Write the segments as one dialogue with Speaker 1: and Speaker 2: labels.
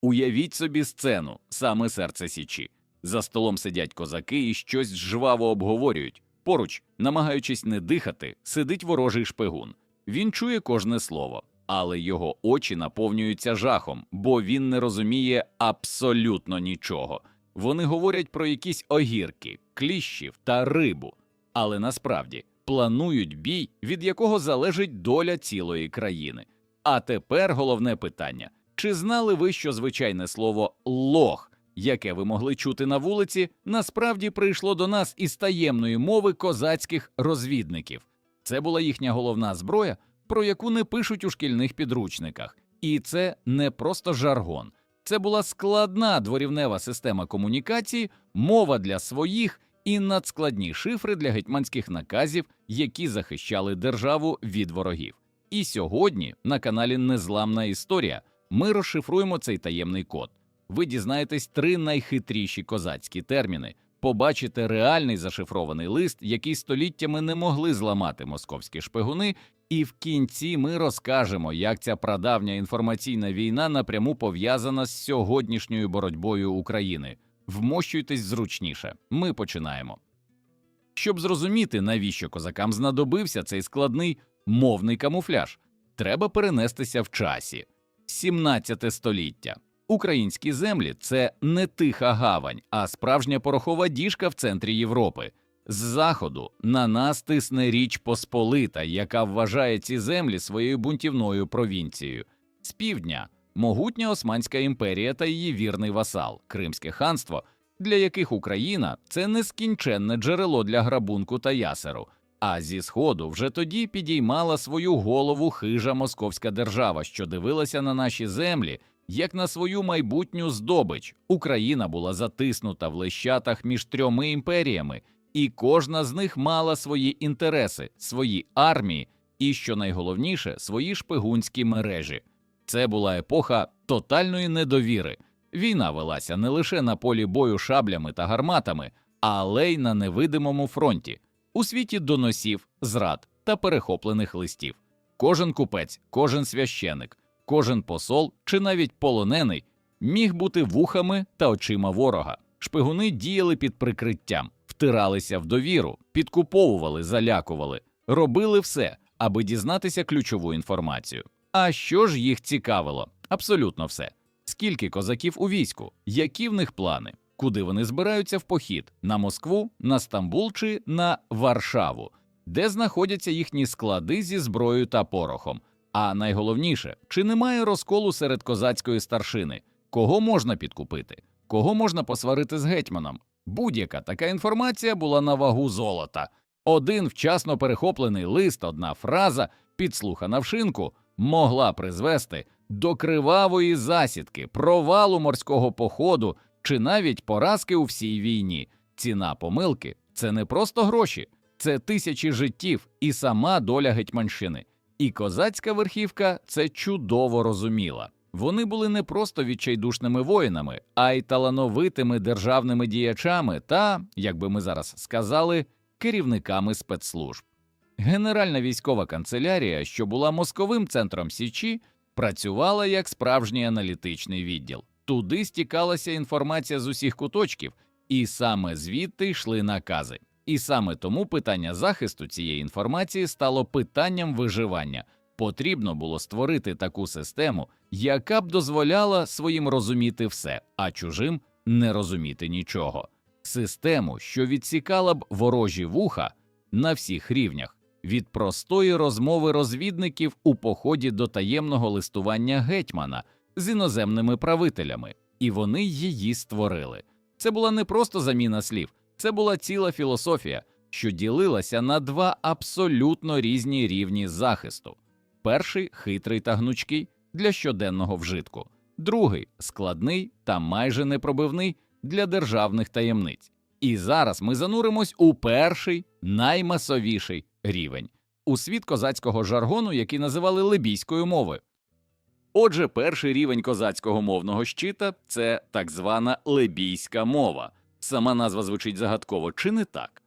Speaker 1: Уявіть собі сцену, саме серце Січі. За столом сидять козаки і щось жваво обговорюють. Поруч, намагаючись не дихати, сидить ворожий шпигун. Він чує кожне слово, але його очі наповнюються жахом, бо він не розуміє абсолютно нічого. Вони говорять про якісь огірки, кліщів та рибу, але насправді планують бій, від якого залежить доля цілої країни. А тепер головне питання: чи знали ви, що звичайне слово лох, яке ви могли чути на вулиці, насправді прийшло до нас із таємної мови козацьких розвідників? Це була їхня головна зброя, про яку не пишуть у шкільних підручниках. І це не просто жаргон, це була складна дворівнева система комунікації, мова для своїх і надскладні шифри для гетьманських наказів, які захищали державу від ворогів. І сьогодні на каналі Незламна історія ми розшифруємо цей таємний код. Ви дізнаєтесь три найхитріші козацькі терміни, побачите реальний зашифрований лист, який століттями не могли зламати московські шпигуни, і в кінці ми розкажемо, як ця прадавня інформаційна війна напряму пов'язана з сьогоднішньою боротьбою України. Вмощуйтесь зручніше. Ми починаємо. Щоб зрозуміти, навіщо козакам знадобився цей складний мовний камуфляж, треба перенестися в часі. 17 століття. Українські землі це не тиха гавань, а справжня порохова діжка в центрі Європи. З заходу на нас тисне річ Посполита, яка вважає ці землі своєю бунтівною провінцією. З півдня могутня Османська імперія та її вірний васал Кримське ханство, для яких Україна це нескінченне джерело для грабунку та ясеру. А зі сходу вже тоді підіймала свою голову хижа московська держава, що дивилася на наші землі як на свою майбутню здобич. Україна була затиснута в лещатах між трьоми імперіями, і кожна з них мала свої інтереси, свої армії і, що найголовніше, свої шпигунські мережі. Це була епоха тотальної недовіри. Війна велася не лише на полі бою шаблями та гарматами, але й на невидимому фронті, у світі доносів, зрад та перехоплених листів. Кожен купець, кожен священик, кожен посол чи навіть полонений міг бути вухами та очима ворога. Шпигуни діяли під прикриттям, втиралися в довіру, підкуповували, залякували, робили все, аби дізнатися ключову інформацію. А що ж їх цікавило? Абсолютно все. Скільки козаків у війську, які в них плани, куди вони збираються в похід на Москву, на Стамбул чи на Варшаву, де знаходяться їхні склади зі зброєю та порохом. А найголовніше, чи немає розколу серед козацької старшини, кого можна підкупити, кого можна посварити з гетьманом? Будь-яка така інформація була на вагу золота. Один вчасно перехоплений лист, одна фраза, підслухана в шинку, могла призвести до кривавої засідки, провалу морського походу чи навіть поразки у всій війні. Ціна помилки це не просто гроші, це тисячі життів і сама доля Гетьманщини. І козацька верхівка це чудово розуміла. Вони були не просто відчайдушними воїнами, а й талановитими державними діячами та, як би ми зараз сказали, керівниками спецслужб. Генеральна військова канцелярія, що була мозковим центром Січі, працювала як справжній аналітичний відділ. Туди стікалася інформація з усіх куточків, і саме звідти йшли накази. І саме тому питання захисту цієї інформації стало питанням виживання. Потрібно було створити таку систему, яка б дозволяла своїм розуміти все, а чужим не розуміти нічого. Систему, що відсікала б ворожі вуха на всіх рівнях, від простої розмови розвідників у поході до таємного листування гетьмана з іноземними правителями, і вони її створили. Це була не просто заміна слів, це була ціла філософія, що ділилася на два абсолютно різні рівні захисту: перший хитрий та гнучкий для щоденного вжитку, другий складний та майже непробивний для державних таємниць. І зараз ми зануримось у перший наймасовіший рівень у світ козацького жаргону, який називали либійською мовою. Отже, перший рівень козацького мовного щита це так звана либійська мова. Сама назва звучить загадково, чи не так?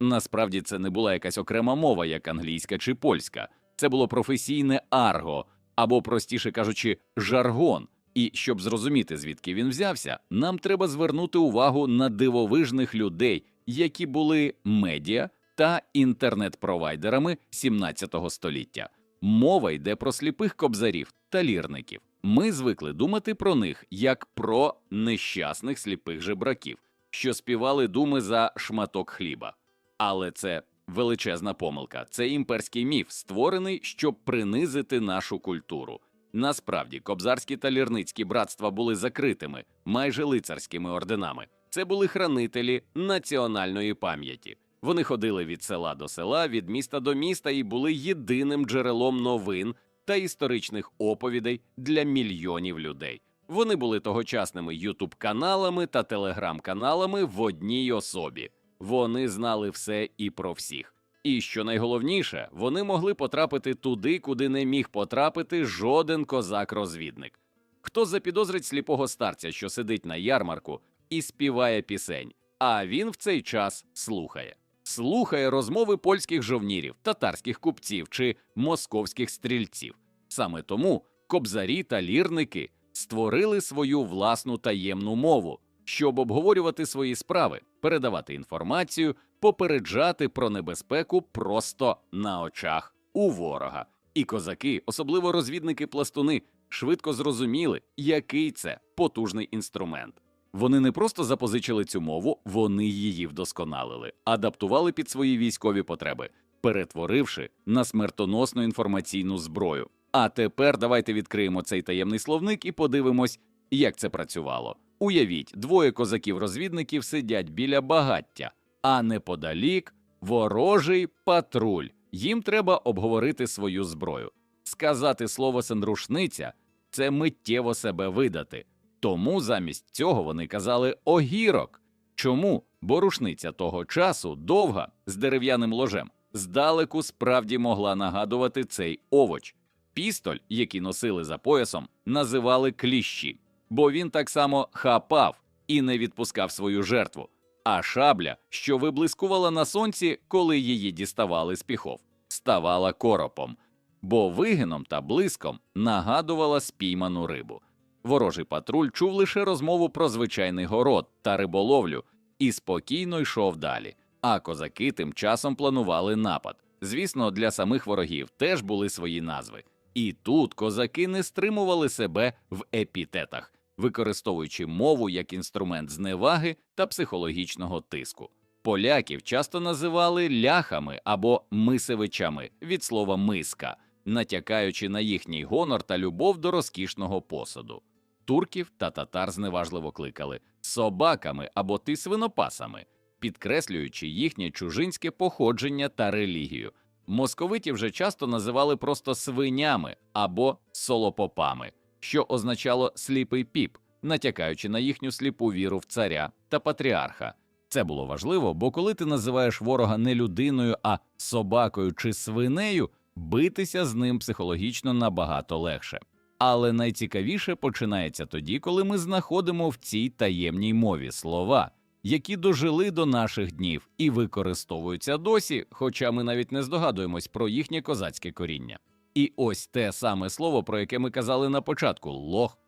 Speaker 1: Насправді це не була якась окрема мова, як англійська чи польська, це було професійне арго, або, простіше кажучи, жаргон, І щоб зрозуміти, звідки він взявся, нам треба звернути увагу на дивовижних людей, які були медіа та інтернет-провайдерами 17 століття. Мова йде про сліпих кобзарів та лірників. Ми звикли думати про них як про нещасних сліпих жебраків, що співали думи за шматок хліба. Але це величезна помилка. Це імперський міф, створений, щоб принизити нашу культуру. Насправді, кобзарські та лірницькі братства були закритими, майже лицарськими орденами. Це були хранителі національної пам'яті. Вони ходили від села до села, від міста до міста і були єдиним джерелом новин та історичних оповідей для мільйонів людей. Вони були тогочасними ютуб-каналами та телеграм-каналами в одній особі. Вони знали все і про всіх. І що найголовніше, вони могли потрапити туди, куди не міг потрапити жоден козак-розвідник. Хто запідозрить сліпого старця, що сидить на ярмарку і співає пісень, а він в цей час слухає. Слухає розмови польських жовнірів, татарських купців чи московських стрільців. Саме тому кобзарі та лірники створили свою власну таємну мову, щоб обговорювати свої справи, передавати інформацію, попереджати про небезпеку просто на очах у ворога. І козаки, особливо розвідники-пластуни, швидко зрозуміли, який це потужний інструмент. Вони не просто запозичили цю мову, вони її вдосконалили, адаптували під свої військові потреби, перетворивши на смертоносну інформаційну зброю. А тепер давайте відкриємо цей таємний словник і подивимось, як це працювало. Уявіть, двоє козаків-розвідників сидять біля багаття, а неподалік ворожий патруль. Їм треба обговорити свою зброю. Сказати слово сендрушниця це миттєво себе видати. Тому замість цього вони казали огірок. Чому? Бо рушниця того часу довга з дерев'яним ложем. Здалеку справді могла нагадувати цей овоч. Пістоль, який носили за поясом, називали кліщі, бо він так само хапав і не відпускав свою жертву. А шабля, що виблискувала на сонці, коли її діставали з піхов, ставала коропом, бо вигином та блиском нагадувала спійману рибу. Ворожий патруль чув лише розмову про звичайний город та риболовлю і спокійно йшов далі. А козаки тим часом планували напад. Звісно, для самих ворогів теж були свої назви. І тут козаки не стримували себе в епітетах, використовуючи мову як інструмент зневаги та психологічного тиску. Поляків часто називали ляхами або мисевичами від слова миска, натякаючи на їхній гонор та любов до розкішного посуду. Турків та татар зневажливо кликали собаками або ти свинопасами, підкреслюючи їхнє чужинське походження та релігію. Московитів вже часто називали просто свинями або солопопами, що означало сліпий піп, натякаючи на їхню сліпу віру в царя та патріарха. Це було важливо, бо коли ти називаєш ворога не людиною, а собакою чи свинею, битися з ним психологічно набагато легше. Але найцікавіше починається тоді, коли ми знаходимо в цій таємній мові слова, які дожили до наших днів і використовуються досі, хоча ми навіть не здогадуємось про їхнє козацьке коріння. І ось те саме слово, про яке ми казали на початку лох.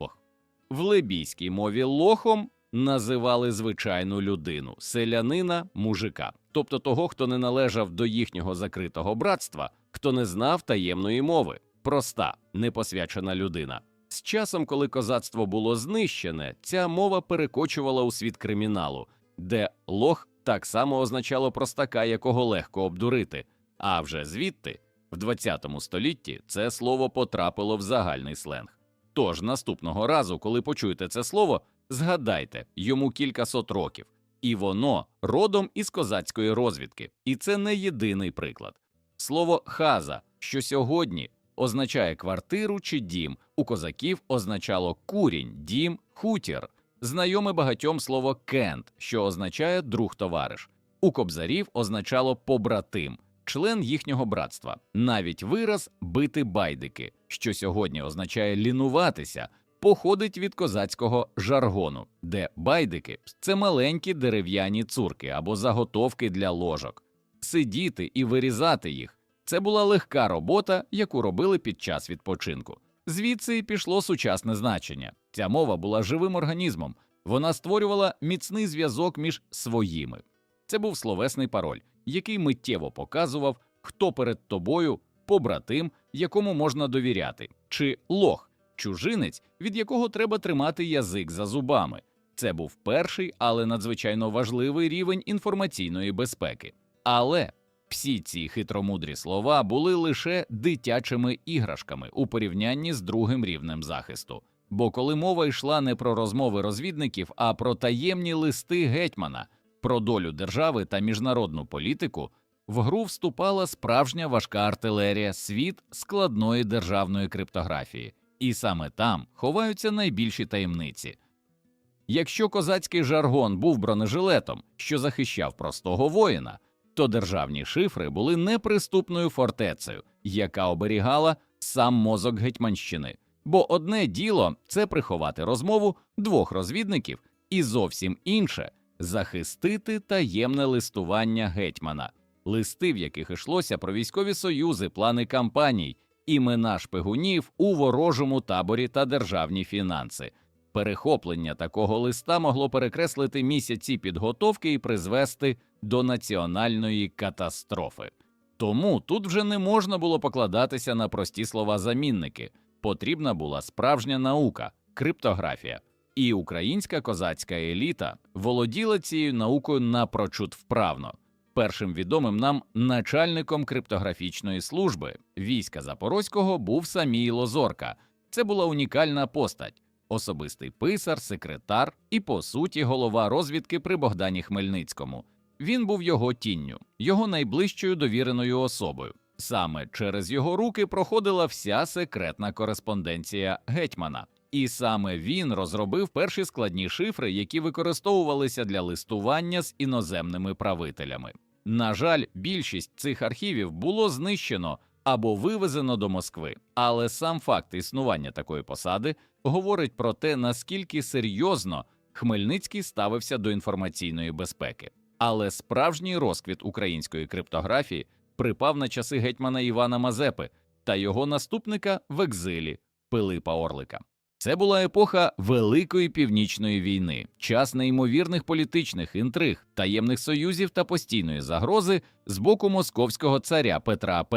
Speaker 1: лох. В лебійській мові лохом називали звичайну людину, селянина, мужика, тобто того, хто не належав до їхнього закритого братства, хто не знав таємної мови, проста, непосвячена людина. З часом, коли козацтво було знищене, ця мова перекочувала у світ криміналу, де лох так само означало простака, якого легко обдурити. А вже звідти, в 20 столітті, це слово потрапило в загальний сленг. Тож наступного разу, коли почуєте це слово, згадайте йому кількасот років, і воно родом із козацької розвідки, і це не єдиний приклад. Слово хаза, що сьогодні означає квартиру чи дім, у козаків означало курінь, дім, хутір. Знайоме багатьом слово кент, що означає друг товариш. У кобзарів означало побратим, член їхнього братства. Навіть вираз бити байдики, що сьогодні означає лінуватися, походить від козацького жаргону, де байдики це маленькі дерев'яні цурки або заготовки для ложок. Сидіти і вирізати їх це була легка робота, яку робили під час відпочинку. Звідси й пішло сучасне значення. Ця мова була живим організмом, вона створювала міцний зв'язок між своїми. Це був словесний пароль, який миттєво показував, хто перед тобою побратим, якому можна довіряти, чи лох, чужинець, від якого треба тримати язик за зубами. Це був перший, але надзвичайно важливий рівень інформаційної безпеки. Але всі ці хитромудрі слова були лише дитячими іграшками у порівнянні з другим рівнем захисту. Бо коли мова йшла не про розмови розвідників, а про таємні листи гетьмана, про долю держави та міжнародну політику, в гру вступала справжня важка артилерія, світ складної державної криптографії, і саме там ховаються найбільші таємниці. Якщо козацький жаргон був бронежилетом, що захищав простого воїна, то державні шифри були неприступною фортецею, яка оберігала сам мозок Гетьманщини. Бо одне діло це приховати розмову двох розвідників, і зовсім інше захистити таємне листування гетьмана, листи, в яких йшлося про військові союзи, плани кампаній, імена шпигунів у ворожому таборі та державні фінанси. Перехоплення такого листа могло перекреслити місяці підготовки і призвести до національної катастрофи. Тому тут вже не можна було покладатися на прості слова замінники. Потрібна була справжня наука, криптографія. І українська козацька еліта володіла цією наукою напрочуд вправно. Першим відомим нам начальником криптографічної служби війська Запорозького був Самій Лозорка. Це була унікальна постать особистий писар, секретар і, по суті, голова розвідки при Богдані Хмельницькому. Він був його тінню, його найближчою довіреною особою. Саме через його руки проходила вся секретна кореспонденція гетьмана, і саме він розробив перші складні шифри, які використовувалися для листування з іноземними правителями. На жаль, більшість цих архівів було знищено або вивезено до Москви, але сам факт існування такої посади говорить про те, наскільки серйозно Хмельницький ставився до інформаційної безпеки. Але справжній розквіт української криптографії припав на часи гетьмана Івана Мазепи та його наступника в екзилі Пилипа Орлика. Це була епоха Великої північної війни, час неймовірних політичних інтриг, таємних союзів та постійної загрози з боку московського царя Петра І.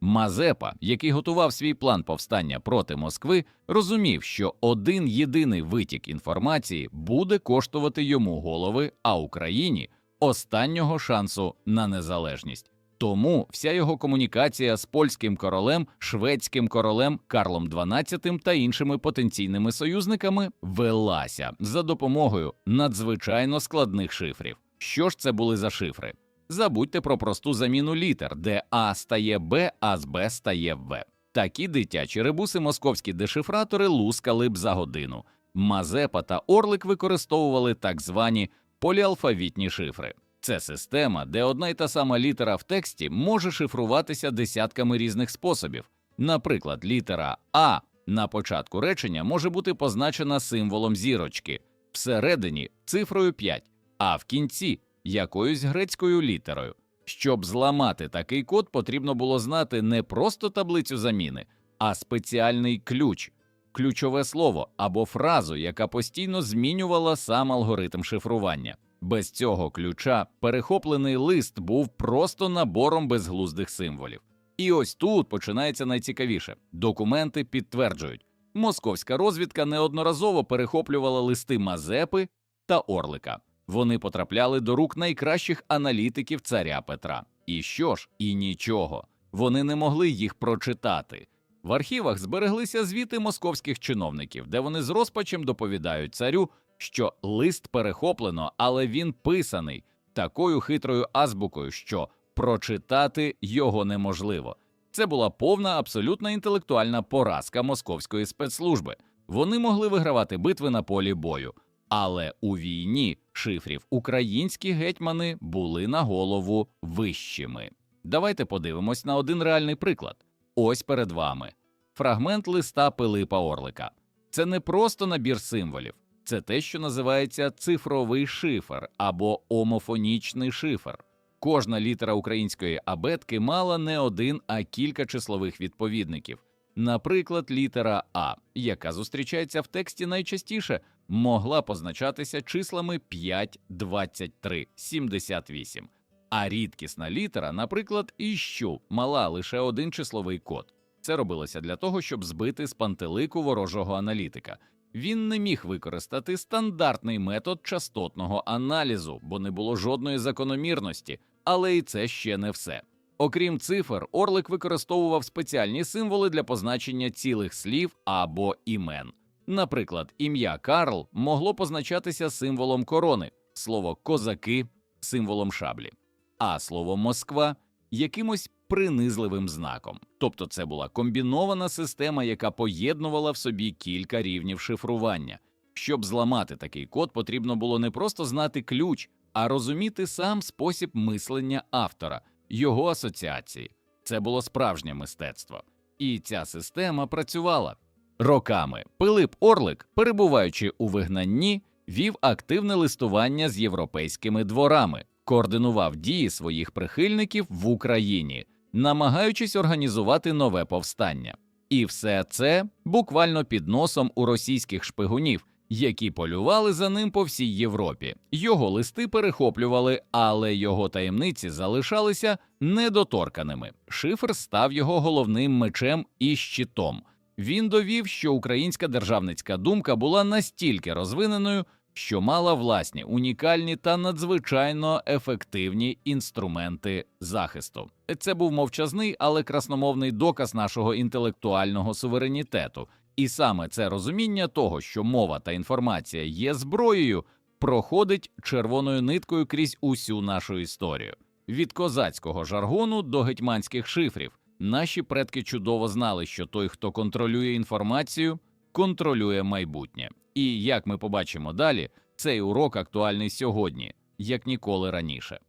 Speaker 1: Мазепа, який готував свій план повстання проти Москви, розумів, що один єдиний витік інформації буде коштувати йому голови, а Україні останнього шансу на незалежність. Тому вся його комунікація з польським королем, шведським королем Карлом XII та іншими потенційними союзниками велася за допомогою надзвичайно складних шифрів. Що ж це були за шифри? Забудьте про просту заміну літер, де А стає Б, а з Б стає В. Такі дитячі ребуси московські дешифратори лускали б за годину. Мазепа та Орлик використовували так звані поліалфавітні шифри. Це система, де одна й та сама літера в тексті може шифруватися десятками різних способів. Наприклад, літера А на початку речення може бути позначена символом зірочки, всередині цифрою 5, а в кінці якоюсь грецькою літерою. Щоб зламати такий код, потрібно було знати не просто таблицю заміни, а спеціальний ключ, ключове слово або фразу, яка постійно змінювала сам алгоритм шифрування. Без цього ключа перехоплений лист був просто набором безглуздих символів. І ось тут починається найцікавіше: документи підтверджують, московська розвідка неодноразово перехоплювала листи Мазепи та Орлика. Вони потрапляли до рук найкращих аналітиків царя Петра. І що ж, і нічого. Вони не могли їх прочитати. В архівах збереглися звіти московських чиновників, де вони з розпачем доповідають царю, що лист перехоплено, але він писаний такою хитрою азбукою, що прочитати його неможливо. Це була повна абсолютна інтелектуальна поразка московської спецслужби. Вони могли вигравати битви на полі бою, але у війні шифрів українські гетьмани були на голову вищими. Давайте подивимось на один реальний приклад. Ось перед вами фрагмент листа Пилипа Орлика. Це не просто набір символів, це те, що називається цифровий шифр або омофонічний шифр. Кожна літера української абетки мала не один, а кілька числових відповідників. Наприклад, літера А, яка зустрічається в тексті найчастіше, могла позначатися числами 5, 23, 78. А рідкісна літера, наприклад, іщу, мала лише один числовий код. Це робилося для того, щоб збити з пантелику ворожого аналітика. Він не міг використати стандартний метод частотного аналізу, бо не було жодної закономірності, але і це ще не все. Окрім цифр, Орлик використовував спеціальні символи для позначення цілих слів або імен. Наприклад, ім'я Карл могло позначатися символом корони, слово козаки символом шаблі, а слово Москва якимось принизливим знаком. Тобто це була комбінована система, яка поєднувала в собі кілька рівнів шифрування. Щоб зламати такий код, потрібно було не просто знати ключ, а розуміти сам спосіб мислення автора, його асоціації. Це було справжнє мистецтво. І ця система працювала. Роками Пилип Орлик, перебуваючи у вигнанні, вів активне листування з європейськими дворами, координував дії своїх прихильників в Україні, намагаючись організувати нове повстання. І все це буквально під носом у російських шпигунів, які полювали за ним по всій Європі. Його листи перехоплювали, але його таємниці залишалися недоторканими. Шифр став його головним мечем і щитом. Він довів, що українська державницька думка була настільки розвиненою, що мала власні унікальні та надзвичайно ефективні інструменти захисту. Це був мовчазний, але красномовний доказ нашого інтелектуального суверенітету, і саме це розуміння того, що мова та інформація є зброєю, проходить червоною ниткою крізь усю нашу історію. Від козацького жаргону до гетьманських шифрів наші предки чудово знали, що той, хто контролює інформацію, контролює майбутнє. І як ми побачимо далі, цей урок актуальний сьогодні, як ніколи раніше.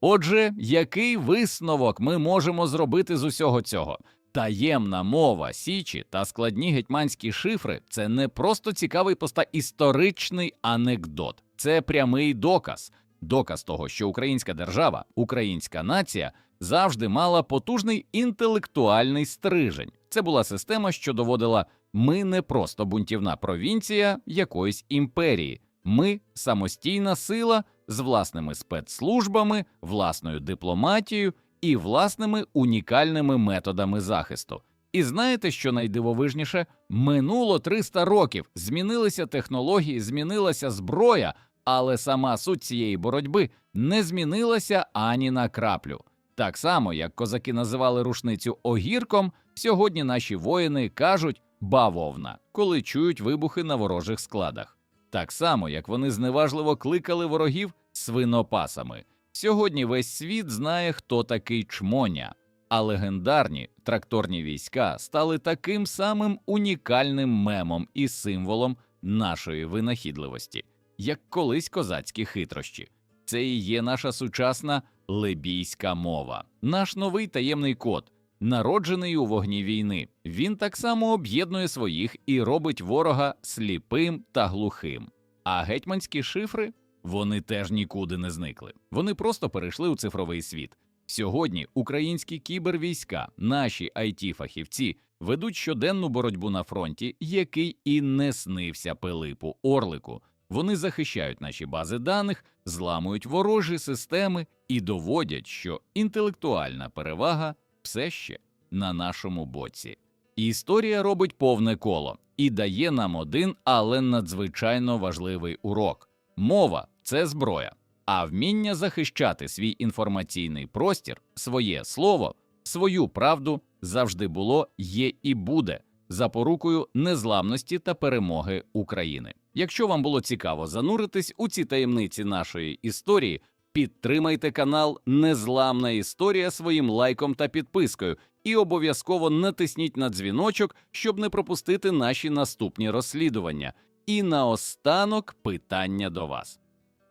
Speaker 1: Отже, який висновок ми можемо зробити з усього цього? Таємна мова Січі та складні гетьманські шифри це не просто цікавий поста історичний анекдот, це прямий доказ, доказ того, що українська держава, українська нація завжди мала потужний інтелектуальний стрижень. Це була система, що доводила ми не просто бунтівна провінція якоїсь імперії, ми самостійна сила з власними спецслужбами, власною дипломатією і власними унікальними методами захисту. І знаєте, що найдивовижніше? Минуло 300 років, змінилися технології, змінилася зброя, але сама суть цієї боротьби не змінилася ані на краплю. Так само, як козаки називали рушницю огірком, сьогодні наші воїни кажуть бавовна, коли чують вибухи на ворожих складах. Так само, як вони зневажливо кликали ворогів свинопасами. Сьогодні весь світ знає, хто такий чмоня, а легендарні тракторні війська стали таким самим унікальним мемом і символом нашої винахідливості, як колись козацькі хитрощі. Це і є наша сучасна лебійська мова, наш новий таємний код, народжений у вогні війни. Він так само об'єднує своїх і робить ворога сліпим та глухим. А гетьманські шифри вони теж нікуди не зникли. Вони просто перейшли у цифровий світ. Сьогодні українські кібервійська, наші it фахівці ведуть щоденну боротьбу на фронті, який і не снився Пилипу Орлику. Вони захищають наші бази даних, зламують ворожі системи і доводять, що інтелектуальна перевага все ще на нашому боці. Історія робить повне коло і дає нам один, але надзвичайно важливий урок: мова це зброя, а вміння захищати свій інформаційний простір, своє слово, свою правду завжди було, є і буде запорукою незламності та перемоги України. Якщо вам було цікаво зануритись у ці таємниці нашої історії, підтримайте канал Незламна Історія своїм лайком та підпискою, і обов'язково натисніть на дзвіночок, щоб не пропустити наші наступні розслідування. І наостанок питання до вас.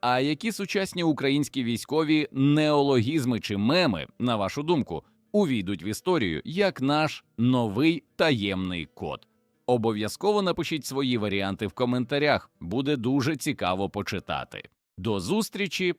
Speaker 1: А які сучасні українські військові неологізми чи меми, на вашу думку, увійдуть в історію як наш новий таємний код? Обов'язково напишіть свої варіанти в коментарях, буде дуже цікаво почитати. До зустрічі